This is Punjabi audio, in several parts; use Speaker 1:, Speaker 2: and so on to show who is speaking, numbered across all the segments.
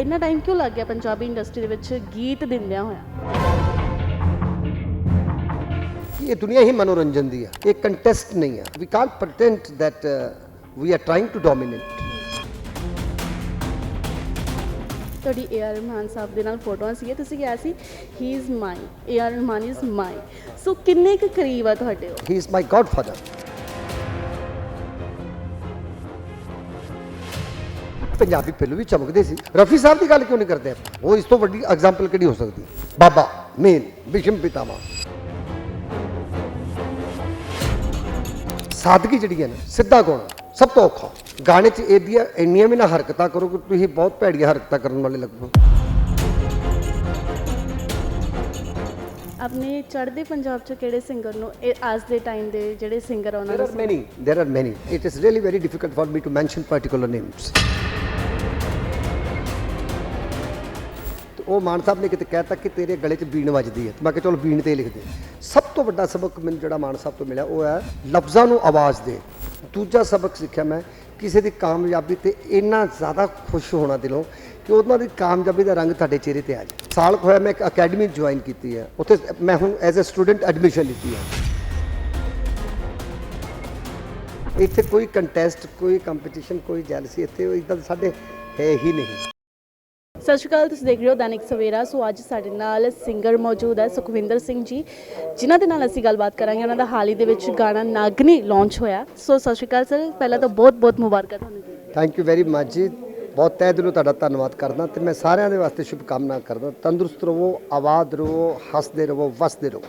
Speaker 1: ਇੰਨਾ ਟਾਈਮ ਕਿਉਂ ਲੱਗ ਗਿਆ ਪੰਜਾਬੀ ਇੰਡਸਟਰੀ ਦੇ ਵਿੱਚ ਗੀਤ ਦਿੰਦਿਆਂ ਹੋਇਆ?
Speaker 2: ਇਹ ਦੁਨੀਆ ਹੀ ਮਨੋਰੰਜਨ ਦੀ ਹੈ ਇਹ ਕੰਟੈਸਟ ਨਹੀਂ ਹੈ we can't pretend that we are trying to dominate
Speaker 1: ਤੁਹਾਡੀ ਏ ਆਰ ਰਹਿਮਾਨ ਸਾਹਿਬ ਦੇ ਨਾਲ ਫੋਟੋਆਂ ਸੀਗੀਆਂ। ਤੁਸੀਂ ਕਿਹਾ ਸੀ he is my A R Rahman is my so ਕਿੰਨੇ ਕੁ ਕਰੀਬ ਆ ਤੁਹਾਡੇ
Speaker 2: ਹੀ ਇਜ਼ ਮਾਈ ਗॉडਫਾਦਰ ਪੰਜਾਬੀ ਪਹਿਲੂ ਵੀ ਚਮਕਦੇ ਸੀ ਰਫੀ ਸਾਹਿਬ ਦੀ ਗੱਲ ਕਿਉਂ ਨਹੀਂ ਕਰਦੇ ਆਪਾਂ ਉਹ ਇਸ ਤੋਂ ਵੱਡੀ ਐਗਜ਼ਾਮਪਲ ਕਿਹੜੀ ਹੋ ਸਕਦੀ ਬਾਬਾ ਮੇਨ ਵਿਸ਼ਮ ਪਿਤਾਮਾ ਸਾਦਗੀ ਜਿਹੜੀ ਹੈ ਨਾ ਸਿੱਧਾ ਗਾਉਣਾ ਸਭ ਤੋਂ ਔਖਾ ਗਾਣੇ 'ਚ ਇਹਦੀਆਂ ਇੰਨੀਆਂ ਵੀ ਨਾ ਹਰਕਤਾਂ ਕਰੋ ਕਿ ਤੁਸੀਂ ਬਹੁਤ ਭੈੜੀਆਂ ਹਰਕਤਾਂ ਕਰਨ ਵਾਲੇ ਲੱਗੋ
Speaker 1: ਆਪਣੇ ਚੜ੍ਹਦੇ ਪੰਜਾਬ ਚ ਕਿਹੜੇ ਸਿੰਗਰ ਨੂੰ ਇਹ ਅੱਜ ਦੇ ਟਾਈਮ ਦੇ ਜਿਹੜੇ ਸਿੰਗਰ ਉਹਨਾਂ
Speaker 2: There
Speaker 1: ਨੂੰ
Speaker 2: are many. There are many. It is really very difficult for me to mention particular names. ਉਹ ਮਾਨ ਸਾਹਿਬ ਨੇ ਕਿਤੇ ਕਹਿਤਾ ਕਿ ਤੇਰੇ ਗਲੇ 'ਚ ਬੀਣ ਵੱਜਦੀ ਹੈ। ਮੈਂ ਕਿਹਾ ਚਲੋ ਬੀਣ ਤੇ ਹੀ। ਲਿਖ ਦੇ ਸਭ ਤੋਂ ਵੱਡਾ ਸਬਕ ਮੈਨੂੰ ਜਿਹੜਾ ਮਾਨ ਸਾਹਿਬ ਤੋਂ ਮਿਲਿਆ, ਉਹ ਹੈ ਲਫ਼ਜ਼ਾਂ ਨੂੰ ਆਵਾਜ਼ ਦੇ। ਦੂਜਾ ਸਬਕ ਸਿੱਖਿਆ ਮੈਂ, ਕਿਸੇ ਦੀ ਕਾਮਯਾਬੀ ਤੇ ਇੰਨਾ ਜ਼ਿਆਦਾ ਖੁਸ਼ ਹੋਣਾ ਦਿਲੋਂ ਕਿ ਉਹਨਾਂ ਦੀ ਕਾਮਯਾਬੀ ਦਾ ਰੰਗ ਤੁਹਾਡੇ ਚਿਹਰੇ ਤੇ ਆ ਜਾਵੇ। ਸਾਲ ਕੁ ਹੋਇਆ ਮੈਂ ਇੱਕ ਅਕੈਡਮੀ ਜੁਆਇਨ ਕੀਤੀ ਹੈ। ਉੱਥੇ ਮੈਂ ਹੁਣ ਐਜ਼ ਅ ਸਟੂਡੈਂਟ ਐਡਮਿਸ਼ਨ ਲਿੱਤੀ ਹੈ। ਇੱਥੇ ਕੋਈ ਕੰਟੈਸਟ, ਕੋਈ ਕੰਪੀਟੀਸ਼ਨ, ਕੋਈ ਜੈਲਸੀ ਇੱਥੇ ਇਦਾਂ ਸਾਡੇ ਹੈ ਹੀ ਨਹੀਂ।
Speaker 1: ਸਤਿ ਸ਼੍ਰੀ ਅਕਾਲ ਤੁਸੀਂ ਦੇਖ ਰਹੇ ਹੋ ਦੈਨਿਕ ਸਵੇਰਾ। ਸੋ ਅੱਜ ਸਾਡੇ ਨਾਲ ਸਿੰਗਰ ਮੌਜੂਦ ਹੈ ਸੁਖਵਿੰਦਰ ਸਿੰਘ ਜੀ ਜਿਨ੍ਹਾਂ ਦੇ ਨਾਲ ਅਸੀਂ ਗੱਲਬਾਤ ਕਰਾਂਗੇ। ਉਹਨਾਂ ਦਾ ਹਾਲ ਹੀ ਦੇ ਵਿੱਚ ਗਾਣਾ ਨਾਗਨੀ ਲਾਂਚ ਹੋਇਆ। ਸੋ ਸਤਿ ਸ਼੍ਰੀ ਅਕਾਲ ਸਰ ਪਹਿਲਾਂ ਤਾਂ ਬਹੁਤ ਬਹੁਤ ਮੁਬਾਰਕਾਂ ਤੁਹਾਨੂੰ ਜੀ।
Speaker 2: ਥੈਂਕ ਯੂ ਵੈਰੀ ਮਚ ਜੀ। ਬਹੁਤ ਤਹਿ ਦਿਲੋਂ ਤੁਹਾਡਾ ਧੰਨਵਾਦ ਕਰਦਾ ਤੇ ਮੈਂ ਸਾਰਿਆਂ ਦੇ ਵਾਸਤੇ ਸ਼ੁਭ ਕਾਮਨਾ ਕਰਦਾ। ਤੰਦਰੁਸਤ ਰਹੋ ਆਬਾਦ ਰਹੋ ਹੱਸਦੇ ਰਹੋ ਵਸਦੇ ਰਹੋ।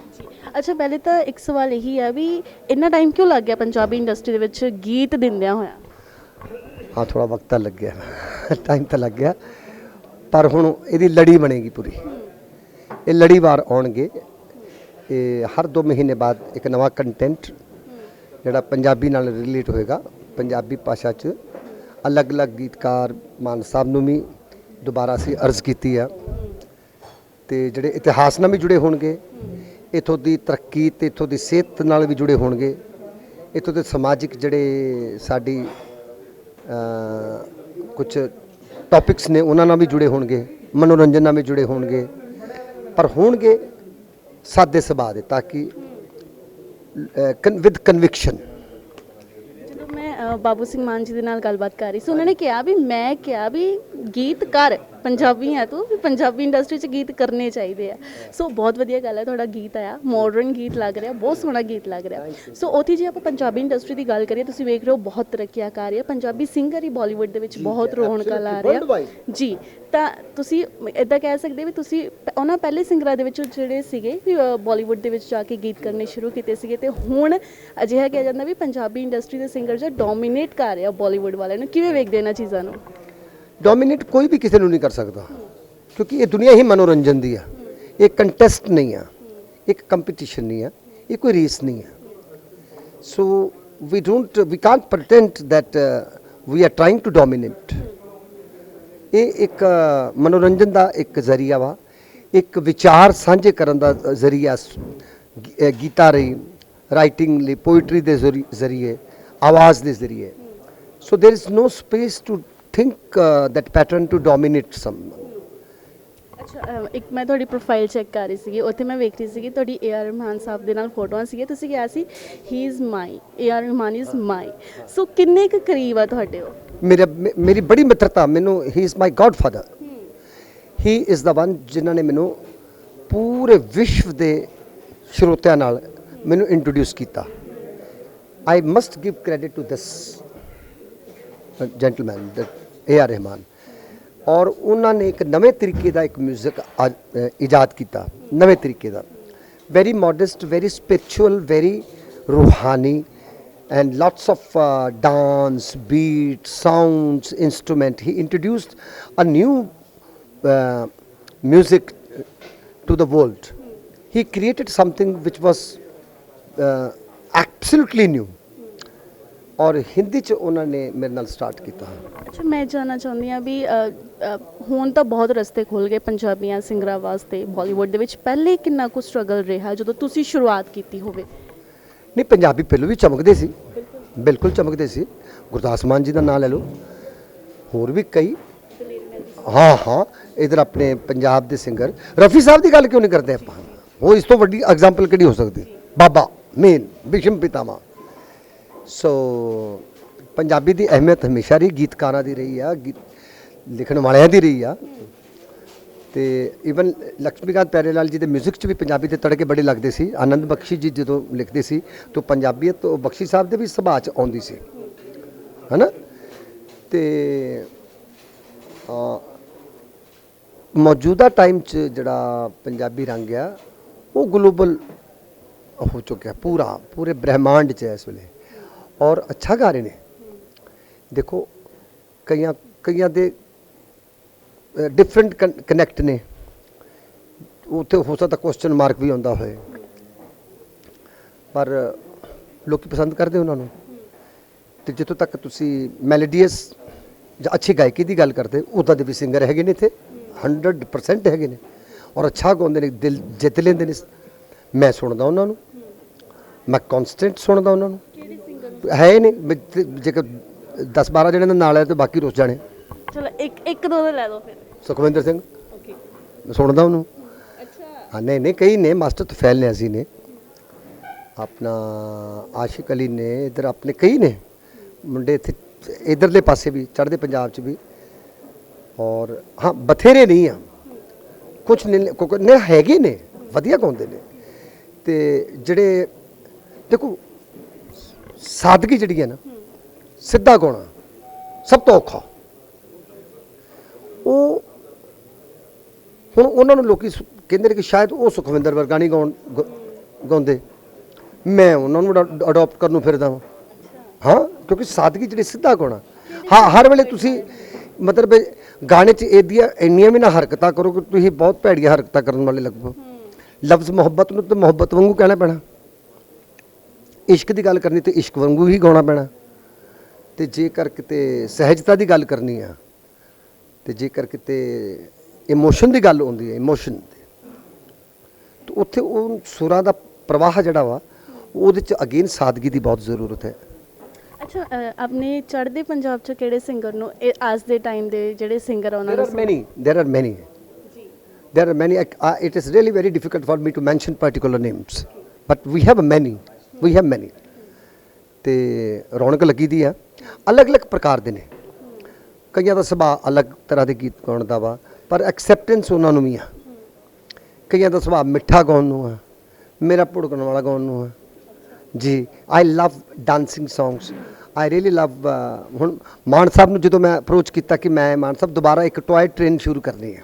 Speaker 1: ਅੱਛਾ ਪਹਿਲੇ ਤਾਂ ਇੱਕ ਸਵਾਲ ਇਹੀ ਹੈ ਵੀ ਇੰਨਾ ਟਾਈਮ ਕਿਉਂ ਲੱਗ ਗਿਆ ਪੰਜਾਬੀ ਇੰਡਸਟਰੀ ਦੇ ਵਿੱਚ ਗੀਤ ਦਿੰਦਿਆਂ ਹੋਇਆ?
Speaker 2: ਹਾਂ ਥੋੜਾ ਵਕਤ ਤਾਂ ਲੱਗਿਆ। ਟਾਈਮ ਤਾਂ ਲੱਗ ਗਿਆ ਪਰ ਹੁਣ ਇਹਦੀ ਲੜੀ ਬਣੇਗੀ ਪੂਰੀ। ਇਹ ਲੜੀਵਾਰ ਆਉਣਗੇ। ਇਹ ਹਰ 2 ਮਹੀਨੇ ਬਾਅਦ ਇੱਕ ਨਵਾਂ ਕੰਟੈਂਟ ਜਿਹੜਾ ਪੰਜਾਬੀ ਨਾਲ ਰਿਲੇਟ ਹੋਏਗਾ। ਪੰਜਾਬੀ ਭਾਸ਼ਾ 'ਚ ਅਲੱਗ-ਅਲੱਗ ਗੀਤਕਾਰ ਮਾਨ ਸਾਹਿਬ ਨੂੰ ਵੀ ਦੁਬਾਰਾ ਅਸੀਂ ਅਰਜ਼ ਕੀਤੀ ਆ। ਤੇ ਜਿਹੜੇ ਇਤਿਹਾਸ ਨਾਲ ਵੀ ਜੁੜੇ ਹੋਣਗੇ। ਇਥੋਂ ਦੀ ਤਰੱਕੀ ਤੇ ਇਥੋਂ ਦੀ ਸਿਹਤ ਨਾਲ ਵੀ ਜੁੜੇ ਹੋਣਗੇ। ਇਥੋਂ ਦੇ ਸਮਾਜਿਕ ਜਿਹੜੇ ਸਾਡੀ ਕੁਝ ਟੌਪਿਕਸ ਨੇ ਉਹਨਾਂ ਨਾਲ ਵੀ ਜੁੜੇ ਹੋਣਗੇ, ਮਨੋਰੰਜਨ ਨਾਲ ਵੀ ਜੁੜੇ ਹੋਣਗੇ, ਪਰ ਹੋਣਗੇ ਸਾਦੇ ਸੁਭਾਅ ਦੇ ਤਾਂ ਕਿ ਵਿਦ ਕਨਵਿਕਸ਼ਨ
Speaker 1: ਜਦੋਂ ਮੈਂ ਬਾਬੂ ਸਿੰਘ ਮਾਨ ਜੀ ਦੇ ਨਾਲ ਗੱਲਬਾਤ ਕਰ ਰਹੀ ਸੀ, ਉਹਨਾਂ ਨੇ ਕਿਹਾ ਵੀ, ਮੈਂ ਕਿਹਾ ਵੀ ਗੀਤ ਕਰ ਪੰਜਾਬੀ ਆ ਤੂੰ ਵੀ ਪੰਜਾਬੀ ਇੰਡਸਟਰੀ 'ਚ ਗੀਤ ਕਰਨੇ ਚਾਹੀਦੇ ਆ। ਸੋ ਬਹੁਤ ਵਧੀਆ ਗੱਲ ਹੈ ਤੁਹਾਡਾ ਗੀਤ ਆਇਆ ਮਾਡਰਨ ਗੀਤ ਲੱਗ ਰਿਹਾ ਬਹੁਤ ਸੋਹਣਾ ਗੀਤ ਲੱਗ ਰਿਹਾ। ਸੋ ਉਥੇ ਜੇ ਆਪਾਂ ਪੰਜਾਬੀ ਇੰਡਸਟਰੀ ਦੀ ਗੱਲ ਕਰੀਏ ਤੁਸੀਂ ਵੇਖ ਰਹੇ ਹੋ ਬਹੁਤ ਤਰੱਕੀਆਂ ਕਰ ਰਹੀ ਹੈ। ਪੰਜਾਬੀ ਸਿੰਗਰ ਹੀ ਬਾਲੀਵੁੱਡ ਦੇ ਵਿੱਚ ਬਹੁਤ ਰੌਣਕਾਂ ਲਾ ਰਿਹਾ। ਜੀ ਤਾਂ ਤੁਸੀਂ ਇਦਾਂ ਕਹਿ ਸਕਦੇ ਵੀ ਤੁਸੀਂ ਉਹਨਾਂ ਪਹਿਲੇ ਸਿੰਗਰਾਂ ਦੇ ਵਿੱਚੋਂ ਜਿਹੜੇ ਸੀਗੇ ਵੀ ਬਾਲੀਵੁੱਡ ਦੇ ਵਿੱਚ ਜਾ ਕੇ ਗੀਤ ਕਰਨੇ ਸ਼ੁਰੂ ਕੀਤੇ ਸੀਗੇ ਤੇ ਹੁਣ ਅਜਿਹਾ ਕਿਹਾ ਜਾਂਦਾ ਵੀ ਪੰਜਾਬੀ ਇੰਡਸਟਰੀ ਦੇ ਸਿੰਗਰ ਜੋ ਡੋਮਿਨੇਟ ਕਰ ਰਿਹਾ ਬਾਲੀਵੁੱਡ ਵਾਲਿਆਂ ਨੂੰ ਕਿਵੇਂ ਵੇਖਦੇ ਇਹਨਾਂ ਚੀਜ਼ਾਂ ਨੂੰ?
Speaker 2: ਡੋਮੀਨੇਟ ਕੋਈ ਵੀ ਕਿਸੇ ਨੂੰ ਨਹੀਂ ਕਰ ਸਕਦਾ। ਕਿਉਂਕਿ ਇਹ ਦੁਨੀਆ ਹੀ ਮਨੋਰੰਜਨ ਦੀ ਆ। ਇਹ ਕੰਟੈਸਟ ਨਹੀਂ ਆ। ਇੱਕ ਕੰਪੀਟੀਸ਼ਨ ਨਹੀਂ ਆ। ਇਹ ਕੋਈ ਰੇਸ ਨਹੀਂ ਆ। So we don't we can't pretend that we are trying to dominate ਇਹ ਇੱਕ uh, ਮਨੋਰੰਜਨ ਦਾ ਇੱਕ ਜ਼ਰੀਆ ਵਾ। ਇੱਕ ਵਿਚਾਰ ਸਾਂਝੇ ਕਰਨ ਦਾ ਜ਼ਰੀਆ ਸ- ਗੀਤਾਂ ਰਹੀ ਰਾਈਟਿੰਗ ਲਈ ਪੋਇਟਰੀ ਦੇ ਜ਼ਰੀਏ, ਆਵਾਜ਼ ਦੇ ਜ਼ਰੀਏ। ਸੋ there is no space to think uh, that pattern to dominate someone.
Speaker 1: ਅੱਛਾ ਇੱਕ ਮੈਂ ਤੁਹਾਡੀ ਪ੍ਰੋਫਾਈਲ ਚੈੱਕ ਕਰ ਰਹੀ ਸੀਗੀ ਉੱਥੇ ਮੈਂ ਵੇਖ ਰਹੀ ਸੀਗੀ ਤੁਹਾਡੀ ਏ ਆਰ ਰਹਿਮਾਨ ਸਾਹਿਬ ਦੇ ਨਾਲ ਫੋਟੋਆਂ ਸੀਗੀਆਂ ਤੁਸੀਂ ਕਿਹਾ ਸੀ he is my A R Rahman is my so ਕਿੰਨੇ ਕੁ ਕਰੀਬ ਆ ਤੁਹਾਡੇ ਉਹ?
Speaker 2: ਮੇਰਾ ਮੇ- ਮੇਰੀ ਬੜੀ ਮਿੱਤਰਤਾ ਮੈਨੂੰ he is my godfather he is the one ਜਿਨ੍ਹਾਂ ਨੇ ਮੈਨੂੰ ਪੂਰੇ ਵਿਸ਼ਵ ਦੇ ਸਰੋਤਿਆਂ ਨਾਲ ਮੈਨੂੰ ਇੰਟਰੋਡਿਊਸ ਕੀਤਾ। I must give credit to this gentleman A R Rahman ਔਰ ਉਹਨਾਂ ਨੇ ਇੱਕ ਨਵੇਂ ਤਰੀਕੇ ਦਾ ਇੱਕ 뮤직 ਇਜਾਦ ਕੀਤਾ ਨਵੇਂ ਤਰੀਕੇ ਦਾ very modest very spiritual very ਰੂਹਾਨੀ and lots of uh, dance, beat, sounds, instrument. He introduced a new uh, music to the world. He created something which was uh, absolutely new. ਔਰ ਹਿੰਦੀ ਚ ਉਹਨਾਂ ਨੇ ਮੇਰੇ ਨਾਲ ਸਟਾਰਟ ਕੀਤਾ।
Speaker 1: ਅੱਛਾ ਮੈਂ ਜਾਨਣਾ ਚਾਹੁੰਦੀ ਆ ਵੀ ਅ, ਅ, ਹੁਣ ਤਾਂ ਬਹੁਤ ਰਸਤੇ ਖੁੱਲ ਗਏ ਪੰਜਾਬੀਆਂ ਸਿੰਗਰਾਂ ਵਾਸਤੇ ਬਾਲੀਵੁੱਡ ਦੇ ਵਿੱਚ। ਪਹਿਲੇ ਕਿੰਨਾ ਕੁ ਸਟਰਗਲ ਰਿਹਾ ਜਦੋਂ ਤੁਸੀਂ ਸ਼ੁਰੂਆਤ ਕੀਤੀ ਹੋਵੇ?
Speaker 2: ਨਹੀਂ ਪੰਜਾਬੀ ਪਹਿਲਾਂ ਵੀ ਚਮਕਦੇ ਸੀ। ਬਿਲਕੁਲ ਚਮਕਦੇ ਸੀ। ਗੁਰਦਾਸ ਮਾਨ ਜੀ ਦਾ ਨਾਮ ਲੈ ਲਓ। ਹੋਰ ਵੀ ਕਈ। ਹਾਂ ਹਾਂ ਇਧਰ ਆਪਣੇ ਪੰਜਾਬ ਦੇ ਸਿੰਗਰ ਰਫੀ ਸਾਹਿਬ ਦੀ ਗੱਲ ਕਿਉਂ ਨਹੀਂ ਕਰਦੇ ਆਪਾਂ? ਉਹ ਇਸ ਤੋਂ ਵੱਡੀ ਐਗਜ਼ਾਮਪਲ ਕਿਹੜੀ ਹੋ ਸਕਦੀ? ਬਾਬਾ ਮੇਨ ਵਿਸ਼ਮ ਪਿਤਾਮਾ ਸੋ ਪੰਜਾਬੀ ਦੀ ਅਹਿਮੀਅਤ ਹਮੇਸ਼ਾ ਹੀ ਗੀਤਕਾਰਾਂ ਦੀ ਰਹੀ ਆ, ਗੀਤ ਲਿਖਣ ਵਾਲਿਆਂ ਦੀ ਰਹੀ ਆ। ਤੇ ਇਵਨ ਲక్ష్ਮੀਕਾਂਤ ਪੈਰੇਲਾਲ ਜੀ ਦੇ ਮਿਊਜ਼ਿਕ 'ਚ ਵੀ ਪੰਜਾਬੀ ਦੇ ਤੜਕੇ ਬੜੇ ਲੱਗਦੇ ਸੀ। ਆਨੰਦ ਬਖਸ਼ੀ ਜੀ ਜਦੋਂ ਲਿਖਦੇ ਸੀ, ਤੋਂ ਪੰਜਾਬੀਅਤ ਉਹ ਬਖਸ਼ੀ ਸਾਹਿਬ ਦੇ ਵੀ ਸੁਭਾਅ 'ਚ ਆਉਂਦੀ ਸੀ। ਹਨਾ? ਤੇ ਮੌਜੂਦਾ ਟਾਈਮ 'ਚ ਜਿਹੜਾ ਪੰਜਾਬੀ ਰੰਗ ਆ, ਉਹ ਗਲੋਬਲ ਹੋ ਚੁੱਕਿਆ, ਪੂਰਾ, ਪੂਰੇ ਬ੍ਰਹਿਮੰਡ 'ਚ ਇਸ ਵੇਲੇ। ਔਰ ਅੱਛਾ ਗਾ ਰਹੇ ਨੇ। ਦੇਖੋ, ਕਈਆਂ ਕਈਆਂ ਦੇ ਡਿਫਰੈਂਟ ਕਨੈਕਟ ਨੇ। ਉੱਥੇ ਹੋ ਸਕਦਾ ਕੁਐਸਚਨ ਮਾਰਕ ਵੀ ਆਉਂਦਾ ਹੋਏ। ਪਰ ਲੋਕੀ ਪਸੰਦ ਕਰਦੇ ਉਹਨਾਂ ਨੂੰ। ਤੇ ਜਿੱਥੋਂ ਤੱਕ ਤੁਸੀਂ ਮੈਲੋਡੀਅਸ ਜਾਂ ਅੱਛੀ ਗਾਇਕੀ ਦੀ ਗੱਲ ਕਰਦੇ ਉਦਾਂ ਦੇ ਵੀ ਸਿੰਗਰ ਹੈਗੇ ਨੇ ਇੱਥੇ। 100% ਹੈਗੇ ਨੇ। ਔਰ ਅੱਛਾ ਗਾਉਂਦੇ ਨੇ, ਦਿਲ ਜਿੱਤ ਲੈਂਦੇ ਨੇ। ਮੈਂ ਸੁਣਦਾ ਉਹਨਾਂ ਨੂੰ। ਮੈਂ ਕਨਸਟੈਂਟ ਸੁਣਦਾ ਉਹਨਾਂ ਨੂੰ। ਹੈ ਤੇ ਜੇਕਰ 10 12 ਜਣੇ ਦੇ ਨਾਲ ਹੈ ਤੇ ਬਾਕੀ ਰੁੱਸ ਜਾਣੇ।
Speaker 1: ਚਲੋ ਇੱਕ ਇੱਕ ਦੋ ਦੇ ਲੈ ਦੋ ਫਿਰ।
Speaker 2: ਸੁਖਵਿੰਦਰ ਸਿੰਘ।
Speaker 1: ਓਕੇ।
Speaker 2: ਮੈਂ ਸੁਣਦਾ ਉਹਨੂੰ।
Speaker 1: ਅੱਛਾ।
Speaker 2: ਹਾਂ ਨਹੀਂ ਨਹੀਂ ਕਈ ਨੇ ਮਾਸਟਰ ਤੁਫੈਲ ਨੇ ਅਸੀਂ ਨੇ। ਆਪਣਾ ਆਸ਼ਿਕ ਅਲੀ ਨੇ ਇਧਰ ਆਪਣੇ ਕਈ ਨੇ। ਮੁੰਡੇ ਇੱਥੇ ਇਧਰਲੇ ਪਾਸੇ ਵੀ ਚੜ੍ਹਦੇ ਪੰਜਾਬ 'ਚ ਵੀ। ਔਰ ਹਾਂ ਬਥੇਰੇ ਨਹੀਂ ਆ। ਕੁਝ ਨੇ ਨੇ ਹੈਗੇ ਨੇ ਵਧੀਆ ਗਾਉਂਦੇ ਨੇ। ਤੇ ਜਿਹੜੇ ਦੇਖੋ ਸਾਦਗੀ ਜਿਹੜੀ ਹੈ ਨਾ, ਸਿੱਧਾ ਗਾਉਣਾ ਸਭ ਤੋਂ ਔਖਾ। ਉਹ ਹੁਣ ਉਹਨਾਂ ਨੂੰ ਲੋਕੀ ਸੁ- ਕਹਿੰਦੇ ਨੇ ਕਿ ਸ਼ਾਇਦ ਉਹ ਸੁਖਵਿੰਦਰ ਵਰਗਾ ਨਹੀਂ ਗਾਉਣ, ਗ- ਗਾਉਂਦੇ। ਮੈਂ ਉਹਨਾਂ ਨੂੰ ਅਡਾਪਟ ਕਰਨ ਨੂੰ ਫਿਰਦਾ ਹਾਂ। ਹਾਂ, ਕਿਉਂਕਿ ਸਾਦਗੀ ਜਿਹੜੀ ਸਿੱਧਾ ਗਾਉਣਾ ਹਾਂ, ਹਰ ਵੇਲੇ ਤੁਸੀਂ ਮਤਲਬ ਗਾਣੇ 'ਚ ਇਹਦੀਆਂ ਇੰਨੀਆਂ ਵੀ ਨਾ ਹਰਕਤਾਂ ਕਰੋ ਕਿ ਤੁਸੀਂ ਬਹੁਤ ਭੈੜੀਆਂ ਹਰਕਤਾਂ ਕਰਨ ਵਾਲੇ ਲੱਗੋ। ਲਫ਼ਜ਼ ਮੁਹੱਬਤ ਨੂੰ ਤਾਂ ਮੁਹੱਬਤ ਵਾਂਗੂ ਕਹਿਣਾ ਪੈਣਾ। ਇਸ਼ਕ ਦੀ ਗੱਲ ਕਰਨੀ ਤੇ ਇਸ਼ਕ ਵਾਂਗੂ ਹੀ ਗਾਉਣਾ ਪੈਣਾ। ਤੇ ਜੇਕਰ ਕਿਤੇ ਸਹਿਜਤਾ ਦੀ ਗੱਲ ਕਰਨੀ ਆ ਤੇ ਜੇਕਰ ਕਿਤੇ ਇਮੋਸ਼ਨ ਦੀ ਗੱਲ ਹੁੰਦੀ ਹੈ ਇਮੋਸ਼ਨ ਤੇ। ਉੱਥੇ ਉਹ ਸੁਰਾਂ ਦਾ ਪ੍ਰਵਾਹ ਜਿਹੜਾ ਵਾ ਉਹਦੇ ਚ ਅਗੇਨ ਸਾਦਗੀ ਦੀ ਬਹੁਤ ਜ਼ਰੂਰਤ ਹੈ।
Speaker 1: ਅੱਛਾ ਆਪਣੇ ਚੜ੍ਹਦੇ ਪੰਜਾਬ ਚ ਕਿਹੜੇ ਸਿੰਗਰ ਨੂੰ ਅੱਜ ਦੇ ਟਾਈਮ ਦੇ ਜਿਹੜੇ ਸਿੰਗਰ ਉਹਨਾਂ ਨੂੰ
Speaker 2: many there are many
Speaker 1: ਜੀ।
Speaker 2: There are many uh, it is really very difficult for me to mention particular names but we have many we have many. ਤੇ ਰੌਣਕ ਲੱਗੀ ਦੀ ਆ। ਅਲੱਗ-ਅਲੱਗ ਪ੍ਰਕਾਰ ਦੇ ਨੇ। ਕਈਆਂ ਦਾ ਸੁਭਾਅ ਅਲੱਗ ਤਰ੍ਹਾਂ ਦੇ ਗੀਤ ਗਾਉਣ ਦਾ ਵਾ, ਪਰ ਐਕਸੈਪਟੈਂਸ ਉਹਨਾਂ ਨੂੰ ਵੀ ਆ। ਕਈਆਂ ਦਾ ਸੁਭਾਅ ਮਿੱਠਾ ਗਾਉਣ ਨੂੰ ਆ, ਮੇਰਾ ਭੁੜਕਣ ਵਾਲਾ ਗਾਉਣ ਨੂੰ ਆ। ਜੀ I love dancing songs I really love ਹੁਣ ਮਾਨ ਸਾਹਿਬ ਨੂੰ ਜਦੋਂ ਮੈਂ ਅਪਰੋਚ ਕੀਤਾ ਕਿ ਮੈਂ ਮਾਨ ਸਾਹਿਬ ਦੁਬਾਰਾ ਇੱਕ ਟੋਏ ਟ੍ਰੇਨ ਸ਼ੁਰੂ ਕਰਨੀ ਹੈ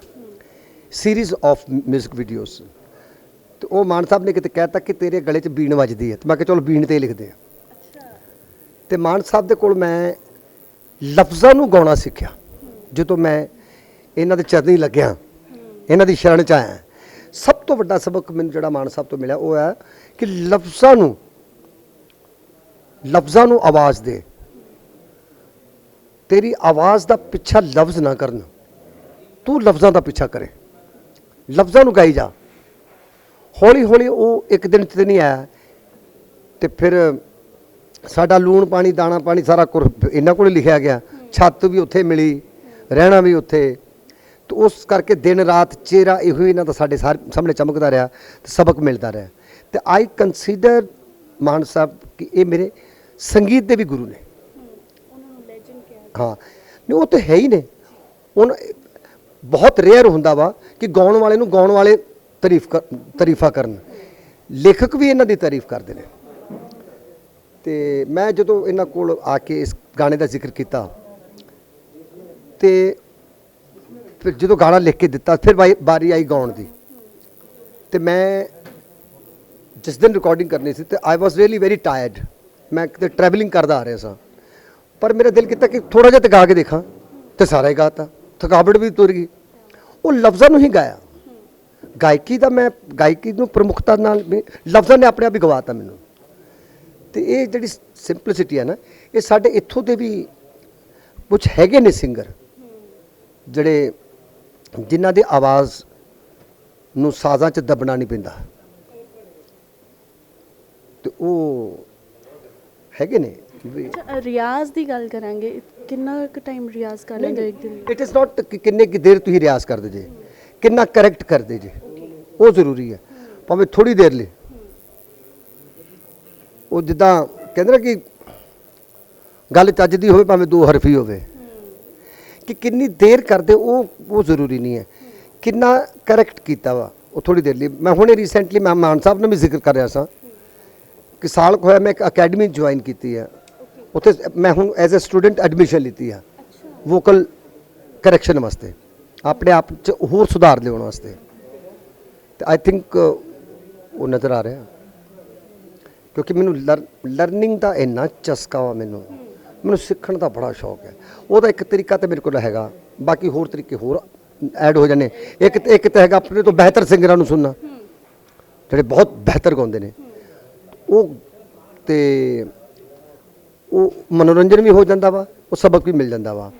Speaker 2: ਸੀਰੀਜ਼ ਆਫ 뮤직 ਵੀਡੀਓਜ਼ ਤੇ ਉਹ ਮਾਨ ਸਾਹਿਬ ਨੇ ਕਿਤੇ ਕਹਿਤਾ ਕਿ ਤੇਰੇ ਗਲੇ 'ਚ ਬੀਣ ਵੱਜਦੀ ਹੈ। ਤੇ ਮੈਂ ਕਿਹਾ ਚਲੋ ਬੀਣ ਤੇ ਲਿਖਦੇ ਆ
Speaker 1: ਅੱਛਾ।
Speaker 2: ਤੇ ਮਾਨ ਸਾਹਿਬ ਦੇ ਕੋਲ ਮੈਂ ਲਫ਼ਜ਼ਾਂ ਨੂੰ ਗਾਉਣਾ ਸਿੱਖਿਆ। ਜਦੋਂ ਮੈਂ ਇਹਨਾਂ ਦੇ ਚਰਨੀ ਲੱਗਿਆ ਇਹਨਾਂ ਦੀ ਸ਼ਰਨ ਚ ਆਇਆ ਸਭ ਤੋਂ ਵੱਡਾ ਸਬਕ ਮੈਨੂੰ ਜਿਹੜਾ ਮਾਨ ਸਾਹਿਬ ਤੋਂ ਮਿਲਿਆ ਉਹ ਹੈ ਕਿ ਲਫ਼ਜ਼ਾਂ ਨੂੰ ਲਫ਼ਜ਼ਾਂ ਨੂੰ ਆਵਾਜ਼ ਦੇ। ਤੇਰੀ ਆਵਾਜ਼ ਦਾ ਪਿੱਛਾ ਲਫ਼ਜ਼ ਨਾ ਕਰਨ। ਤੂੰ ਲਫ਼ਜ਼ਾਂ ਦਾ ਪਿੱਛਾ ਕਰੇ। ਲਫ਼ਜ਼ਾਂ ਨੂੰ ਗਾਈ ਜਾ। ਹੌਲੀ ਹੌਲੀ ਉਹ ਇੱਕ ਦਿਨ ਚ ਤੇ ਨਹੀਂ ਆਇਆ। ਤੇ ਫਿਰ ਸਾਡਾ ਲੂਣ ਪਾਣੀ, ਦਾਣਾ ਪਾਣੀ ਸਾਰਾ ਕੁਝ ਇਹਨਾਂ ਕੋਲ ਲਿਖਿਆ ਗਿਆ। ਛੱਤ ਵੀ ਉੱਥੇ ਮਿਲੀ, ਰਹਿਣਾ ਵੀ ਉੱਥੇ। ਤੇ ਉਸ ਕਰਕੇ ਦਿਨ ਰਾਤ ਚਿਹਰਾ ਇਹੋ ਇਹਨਾਂ ਦਾ ਸਾਡੇ ਸਾਰ- ਸਾਹਮਣੇ ਚਮਕਦਾ ਰਿਹਾ ਤੇ ਸਬਕ ਮਿਲਦਾ ਰਿਹਾ। ਤੇ ਆਈ ਕੰਸੀਡਰ ਮਾਨ ਸਾਹਿਬ ਕਿ ਇਹ ਮੇਰੇ ਸੰਗੀਤ ਦੇ ਵੀ ਗੁਰੂ ਨੇ। ਹਾਂ, ਨਹੀਂ ਉਹ ਤਾਂ ਹੈ ਹੀ ਨੇ। ਹੁਣ ਬਹੁਤ ਰੇਅਰ ਹੁੰਦਾ ਵਾ ਕਿ ਗਾਉਣ ਵਾਲੇ ਨੂੰ ਗਾਉਣ ਵਾਲੇ ਤਾਰੀਫ ਕਰ- ਤਾਰੀਫਾਂ ਕਰਨ। ਲੇਖਕ ਵੀ ਇਹਨਾਂ ਦੀ ਤਾਰੀਫ ਕਰਦੇ ਨੇ। ਤੇ ਮੈਂ ਜਦੋਂ ਇਹਨਾਂ ਕੋਲ ਆ ਕੇ ਇਸ ਗਾਣੇ ਦਾ ਜ਼ਿਕਰ ਕੀਤਾ, ਤੇ ਫਿਰ ਜਦੋਂ ਗਾਣਾ ਲਿਖ ਕੇ ਦਿੱਤਾ, ਫਿਰ ਵਾਈ- ਵਾਰੀ ਆਈ ਗਾਉਣ ਦੀ। ਤੇ ਮੈਂ ਜਿਸ ਦਿਨ ਰਿਕਾਰਡਿੰਗ ਕਰਨੀ ਸੀ, ਤੇ I was really very tired ਮੈਂ ਕਿਤੇ ਟਰੈਵਲਿੰਗ ਕਰਦਾ ਆ ਰਿਹਾ ਸਾਂ। ਪਰ ਮੇਰਾ ਦਿਲ ਕੀਤਾ ਕਿ ਥੋੜਾ ਜਿਹਾ ਤੇ ਗਾ ਕੇ ਦੇਖਾਂ, ਤੇ ਸਾਰਾ ਹੀ ਗਾਤਾ। ਥਕਾਵਟ ਵੀ ਤੁਰ ਗਈ। ਉਹ ਲਫ਼ਜ਼ਾਂ ਨੂੰ ਹੀ ਗਾਇਆ। ਗਾਇਕੀ ਦਾ ਮੈਂ ਗਾਇਕੀ ਨੂੰ ਪ੍ਰਮੁਖਤਾ ਨਾਲ ਲਫ਼ਜ਼ਾਂ ਨੇ ਆਪਣੇ ਆਪ ਹੀ ਗਵਾਤਾ ਮੈਨੂੰ। ਤੇ ਇਹ ਜਿਹੜੀ ਸਿੰਪਲਿਸਿਟੀ ਹੈ ਨਾ ਇਹ ਸਾਡੇ ਇੱਥੋਂ ਦੇ ਵੀ ਕੁਝ ਹੈਗੇ ਨੇ ਸਿੰਗਰ ਜਿਹੜੇ ਜਿਨ੍ਹਾਂ ਦੀ ਆਵਾਜ਼ ਨੂੰ ਸਾਜ਼ਾਂ 'ਚ ਦਬਣਾ ਨਹੀਂ ਪੈਂਦਾ। ਤੇ ਉਹ ਹੈਗੇ ਨੇ
Speaker 1: ਰਿਆਜ਼ ਦੀ ਗੱਲ ਕਰਾਂਗੇ। ਕਿੰਨਾ ਕੁ ਟਾਈਮ ਰਿਆਜ਼ ਕਰ ਲੈਂਦੇ ਇੱਕ ਦਿਨ?
Speaker 2: ਇਟ ਇਜ਼ ਨਾਟ ਕਿੰਨੇ ਕਿ ਦੇਰ ਤੁਸੀਂ ਰਿਆਜ਼ ਕਰਦੇ ਜੇ ਕਿੰਨਾ ਕਰੈਕਟ ਕਰਦੇ ਜੇ। ਉਹ ਜ਼ਰੂਰੀ ਹੈ ਭਾਵੇਂ ਥੋੜੀ ਦੇਰ ਲਈ। ਉਹ ਜਿੱਦਾਂ ਕਹਿੰਦੇ ਨਾ ਕਿ ਗੱਲ ਚੱਜ ਦੀ ਹੋਵੇ ਭਾਵੇਂ ਦੋ ਹਰਫੀ ਹੋਵੇ। ਕਿ ਕਿੰਨੀ ਦੇਰ ਕਰਦੇ ਉਹ ਉਹ ਜ਼ਰੂਰੀ ਨਹੀਂ ਹੈ। ਕਿੰਨਾ ਕਰੈਕਟ ਕੀਤਾ ਵਾ ਉਹ ਥੋੜੀ ਦੇਰ ਲਈ। ਮੈਂ ਹੁਣੇ ਰੀਸੈਂਟਲੀ ਮੈਂ ਮਾਨ ਸਾਹਿਬ ਨਾਲ ਵੀ ਜ਼ਿਕਰ ਕਰ ਰਿਹਾ ਸਾਂ ਕਿ ਸਾਲ ਕੁ ਹੋਇਆ ਮੈਂ ਇੱਕ ਅਕੈਡਮੀ ਜੁਆਇਨ ਕੀਤੀ ਹੈ ਉੱਥੇ ਮੈਂ ਹੁਣ ਐਜ਼ ਅ ਸਟੂਡੈਂਟ ਐਡਮਿਸ਼ਨ ਲਿੱਤੀ ਆ। ਵੋਕਲ ਕਰੈਕਸ਼ਨ ਵਾਸਤੇ। ਆਪਣੇ ਆਪ ਚ ਹੋਰ ਸੁਧਾਰ ਲਿਆਉਣ ਵਾਸਤੇ। ਤੇ ਆਈ ਥਿੰਕ ਉਹ ਨਜ਼ਰ ਆ ਰਿਹਾ। ਕਿਉਂਕਿ ਮੈਨੂੰ ਲਰਨਿੰਗ ਦਾ ਇੰਨਾ ਚਸਕਾ ਵਾ ਮੈਨੂੰ। ਮੈਨੂੰ ਸਿੱਖਣ ਦਾ ਬੜਾ ਸ਼ੌਕ ਹੈ। ਉਹਦਾ ਇੱਕ ਤਰੀਕਾ ਤੇ ਮੇਰੇ ਕੋਲ ਹੈਗਾ। ਬਾਕੀ ਹੋਰ ਤਰੀਕੇ ਹੋਰ ਐਡ ਹੋ ਜਾਣੇ ਇੱਕ ਇੱਕ ਤਾਂ ਹੈਗਾ ਆਪਣੇ ਤੋਂ ਬਿਹਤਰ ਸਿੰਗਰਾਂ ਨੂੰ ਸੁਣਨਾ। ਜਿਹੜੇ ਬਹੁਤ ਬਿਹਤਰ ਗਾਉਂਦੇ ਨੇ। ਉਹ ਤੇ ਉਹ ਮਨੋਰੰਜਨ ਵੀ ਹੋ ਜਾਂਦਾ ਵਾ। ਉਹ ਸਬਕ ਵੀ ਮਿਲ ਜਾਂਦਾ ਵਾ।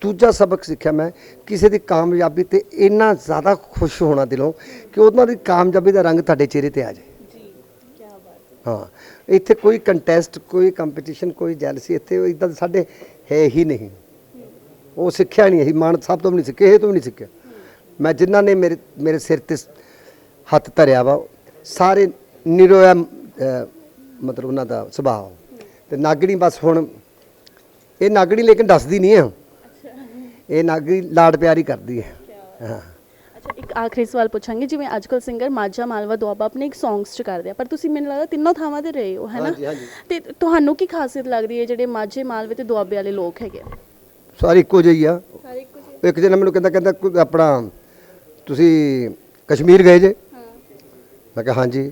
Speaker 2: ਦੂਜਾ ਸਬਕ ਸਿੱਖਿਆ ਮੈਂ ਕਿਸੇ ਦੀ ਕਾਮਯਾਬੀ ਤੇ ਇੰਨਾ ਜ਼ਿਆਦਾ ਖੁਸ਼ ਹੋਣਾ ਦਿਲੋਂ ਕਿ ਉਹਨਾਂ ਦੀ ਕਾਮਯਾਬੀ ਦਾ ਰੰਗ ਤੁਹਾਡੇ ਚਿਹਰੇ ਤੇ ਆ ਜਾਏ। ਹਾਂ। ਇੱਥੇ ਕੋਈ ਕੰਟੈਸਟ ਕੋਈ ਕੰਪੀਟੀਸ਼ਨ ਕੋਈ ਜੈਲਸੀ ਇੱਥੇ ਇਦਾਂ ਸਾਡੇ ਹੈ ਹੀ ਨਹੀਂ। ਉਹ ਸਿੱਖਿਆ ਨਹੀਂ ਅਸੀਂ ਮਾਨ ਸਾਹਿਬ ਤੋਂ ਵੀ ਨਹੀਂ ਸਿੱਖਿਆ ਇਹ ਤੋਂ ਵੀ ਨਹੀਂ ਸਿੱਖਿਆ। ਮੈਂ ਜਿਨ੍ਹਾਂ ਨੇ ਮੇਰੇ ਮੇਰੇ ਸਿਰ ਤੇ ਹੱਥ ਧਰਿਆ ਵਾ ਸਾਰੇ ਨਿਰੋਇਆ ਮਤਲਬ ਉਹਨਾਂ ਦਾ ਸੁਭਾਅ। ਤੇ ਨਾਗਣੀ ਬਸ ਹੁਣ ਇਹ ਨਾਗਣੀ ਲੇਕਿਨ ਦੱਸਦੀ ਨਹੀਂ ਹੈ ਇਹ ਨਾਗਣੀ ਲਾਡ ਪਿਆਰੀ ਕਰਦੀ ਹੈ। ਹਾਂ।
Speaker 1: ਅੱਛਾ ਇੱਕ ਆਖਰੀ ਸਵਾਲ ਪੁੱਛਾਂਗੇ ਜਿਵੇਂ ਅੱਜਕੱਲ ਸਿੰਗਰ ਮਾਝਾ ਮਾਲਵਾ ਦੁਆਬਾ ਆਪਣੇ ਇੱਕ ਸੌਂਗਸ ਚ ਕਰਦੇ ਆ ਪਰ ਤੁਸੀਂ ਮੈਨੂੰ ਲੱਗਦਾ ਤਿੰਨੋਂ ਥਾਵਾਂ ਤੇ ਰਹੇ ਹੋ ਹੈਨਾ?
Speaker 2: ਹਾਂਜੀ, ਹਾਂਜੀ।
Speaker 1: ਤੇ ਤੁਹਾਨੂੰ ਕੀ ਖਾਸੀਅਤ ਲੱਗਦੀ ਹੈ ਜਿਹੜੇ ਮਾਝੇ ਮਾਲਵੇ ਤੇ ਦੁਆਬੇ ਵਾਲੇ ਲੋਕ ਹੈਗੇ ਆ?
Speaker 2: ਸਾਰੇ ਇੱਕੋ ਜਿਹੀ ਆ।
Speaker 1: ਸਾਰੇ ਇੱਕੋ ਜਿਹੇ।
Speaker 2: ਇੱਕ ਜਣਾ ਮੈਨੂੰ ਕਹਿੰਦਾ ਕਹਿੰਦਾ ਕੋਈ ਆਪਣਾ ਤੁਸੀਂ ਕਸ਼ਮੀਰ ਗਏ ਜੇ?
Speaker 1: ਹਾਂ।
Speaker 2: ਮੈਂ ਕਿਹਾ ਹਾਂਜੀ।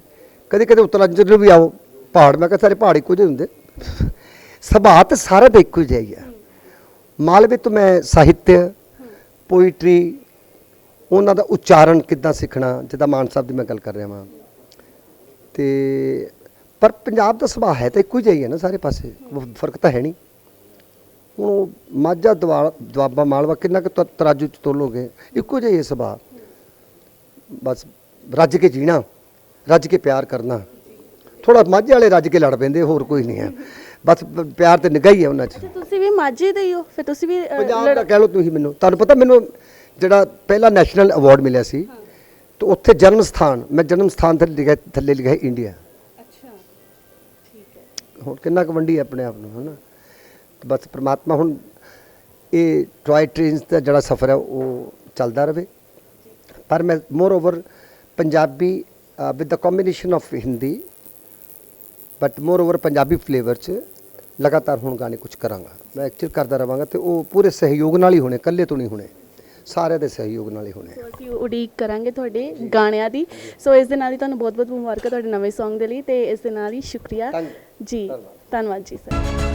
Speaker 2: ਕਦੇ ਕਦੇ ਉੱਤਰਾਂਚਲ ਨੂੰ ਵੀ ਆਓ ਪਹਾੜ ਮੈਂ ਕਿਹਾ ਸਾਰੇ ਪਹਾੜ ਇੱਕੋ ਜਿਹੇ ਹੁੰਦੇ। ਸੁਭਾਅ ਤੇ ਸਾਰਾ ਇੱਕੋ ਜਿਹਾ ਹੀ ਆ। ਮਾਲਵੇ ਤੋਂ ਮੈਂ ਸਾਹਿਤ, ਪੋਇਟਰੀ, ਉਹਨਾਂ ਦਾ ਉਚਾਰਨ ਕਿੱਦਾਂ ਸਿੱਖਣਾ, ਜਿੱਦਾਂ ਮਾਨ ਸਾਹਿਬ ਦੀ ਮੈਂ ਗੱਲ ਕਰ ਰਿਹਾ ਹਾਂ ਤੇ ਪਰ ਪੰਜਾਬ ਦਾ ਸੁਭਾਅ ਹੈ ਤਾਂ ਇੱਕੋ ਜਿਹਾ ਹੀ ਹੈ ਨਾ ਸਾਰੇ ਪਾਸੇ ਫ਼ਰਕ ਤਾਂ ਹੈ ਨਹੀਂ। ਹੁਣ ਉਹ ਮਾਝਾ ਦਵਾ ਦੁਆਬਾ ਮਾਲਵਾ ਕਿੰਨਾ ਕੁ ਤ- ਤਰਾਜੂ ਚ ਤੋਲੋਗੇ ਇੱਕੋ ਜਿਹਾ ਹੀ ਹੈ ਸੁਭਾਅ। ਬਸ ਰੱਜ ਕੇ ਜੀਣਾ, ਰੱਜ ਕੇ ਪਿਆਰ ਕਰਨਾ। ਥੋੜਾ ਮਾਝੇ ਵਾਲੇ ਰੱਜ ਕੇ ਲੜ ਪੈਂਦੇ, ਹੋਰ ਕੋਈ ਨਹੀਂ ਹੈ। ਬਸ ਪ- ਪਿਆਰ ਤੇ ਨਿਗਾਹ ਹੀ ਹੈ ਉਹਨਾਂ 'ਚ।
Speaker 1: ਤੁਸੀਂ ਵੀ ਮਾਝੇ ਦੇ ਹੀ ਹੋ ਫਿਰ ਤੁਸੀਂ ਵੀ
Speaker 2: ਪੰਜਾਬ
Speaker 1: ਲੜ-
Speaker 2: ਦਾ ਕਹਿ ਲਓ ਤੁਸੀਂ ਮੈਨੂੰ। ਤੁਹਾਨੂੰ ਪਤਾ ਮੈਨੂੰ ਜਿਹੜਾ ਪਹਿਲਾ ਨੈਸ਼ਨਲ ਅਵਾਰਡ ਮਿਲਿਆ ਸੀ ਤੇ ਉੱਥੇ ਜਨਮ ਸਥਾਨ ਮੈਂ ਜਨਮ ਸਥਾਨ ਥੱਲੇ ਲਿਖਿਆ ਥੱਲੇ ਲਿਖਿਆ ਇੰਡੀਆ।
Speaker 1: ਅੱਛਾ ਠੀਕ ਹੈ।
Speaker 2: ਹੁਣ ਕਿੰਨਾ ਕੁ ਵੰਡੀ ਹੈ ਆਪਣੇ ਆਪ ਨੂੰ ਹਨਾ? ਤੇ ਬਸ ਪ੍ਰਮਾਤਮਾ ਹੁਣ ਇਹ ਟੋਏ ਟ੍ਰੇਨਸ ਦਾ ਜਿਹੜਾ ਸਫ਼ਰ ਹੈ ਉਹ ਚੱਲਦਾ ਰਵੇ ਪਰ ਮੈਂ moreover Punjabi with the combination of Hindi but moreover Punjabi flavour ਚ ਲਗਾਤਾਰ ਹੁਣ ਗਾਣੇ ਕੁਝ ਕਰਾਂਗਾ। ਮੈਂ ਐਕਚੁਅਲ ਕਰਦਾ ਰਵਾਂਗਾ ਤੇ ਉਹ ਪੂਰੇ ਸਹਿਯੋਗ ਨਾਲ ਹੀ ਹੋਣੇ ਇਕੱਲੇ ਤੋਂ ਨਹੀਂ ਹੋਣੇ। ਸਾਰਿਆਂ ਦੇ ਸਹਿਯੋਗ ਨਾਲ ਹੀ ਹੋਣੇ।
Speaker 1: ਸੋ ਅਸੀਂ ਉਡੀਕ ਕਰਾਂਗੇ ਤੁਹਾਡੇ ਗਾਣਿਆਂ ਦੀ। ਸੋ ਇਸ ਦੇ ਨਾਲ ਹੀ ਤੁਹਾਨੂੰ ਬਹੁਤ ਬਹੁਤ ਮੁਬਾਰਕਾਂ ਤੁਹਾਡੇ ਨਵੇਂ Song ਦੇ ਲਈ ਤੇ ਇਸ ਦੇ ਨਾਲ ਹੀ ਸ਼ੁਕਰੀਆ।
Speaker 2: ਧੰਨ-
Speaker 1: ਜੀ ਧੰਨਵਾਦ। ਜੀ ਸਰ